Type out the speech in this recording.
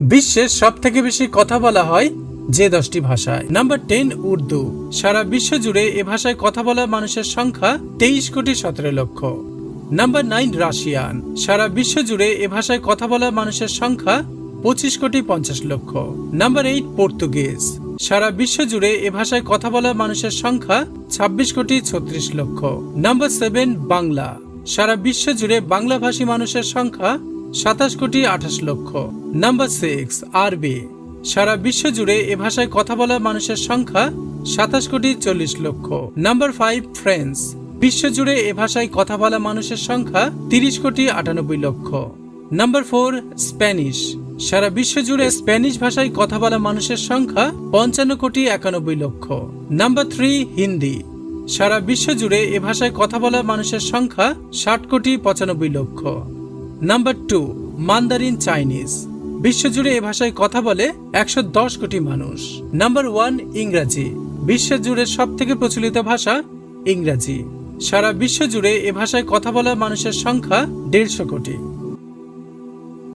বিশ্বের সব থেকে বেশি কথা বলা হয় যে দশটি ভাষায়। Number ten Urdu. সারা বিশ্ব জুড়ে এ ভাষায় কথা বলা মানুষের সংখ্যা তেইশ কোটি সতেরো লক্ষ। Number nine Russian. সারা বিশ্ব জুড়ে এ ভাষায় কথা বলা মানুষের সংখ্যা পঁচিশ কোটি পঞ্চাশ লক্ষ। Number eight Portuguese. সারা বিশ্ব জুড়ে এ ভাষায় কথা বলা মানুষের সংখ্যা ছাব্বিশ কোটি ছত্রিশ লক্ষ। Number seven Bangla. সারা বিশ্ব জুড়ে বাংলা ভাষী মানুষের সংখ্যা সাতাশ কোটি আঠাশ লক্ষ। নাম্বার সিক্স আরবি সারা বিশ্ব জুড়ে এ ভাষায় কথা বলা মানুষের সংখ্যা সাতাশ কোটি চল্লিশ লক্ষ। নাম্বার ফাইভ ফ্রেঞ্চ বিশ্ব জুড়ে এ ভাষায় কথা বলা মানুষের সংখ্যা তিরিশ কোটি আটানব্বই লক্ষ। নাম্বার ফোর স্প্যানিশ সারা বিশ্ব জুড়ে স্প্যানিশ ভাষায় কথা বলা মানুষের সংখ্যা পঞ্চান্ন কোটি একানব্বই লক্ষ। নাম্বার থ্রি হিন্দি সারা বিশ্ব জুড়ে এ ভাষায় কথা বলা মানুষের সংখ্যা ষাট কোটি পঁচানব্বই লক্ষ। নাম্বার টু মান্দারিন চাইনিজ বিশ্বজুড়ে এ ভাষায় কথা বলে একশো দশ কোটি মানুষ। নাম্বার ওয়ান ইংরাজি। বিশ্বজুড়ে সব থেকে প্রচলিত ভাষা ইংরাজি। সারা বিশ্বজুড়ে এ ভাষায় কথা বলা মানুষের সংখ্যা দেড়শো কোটি।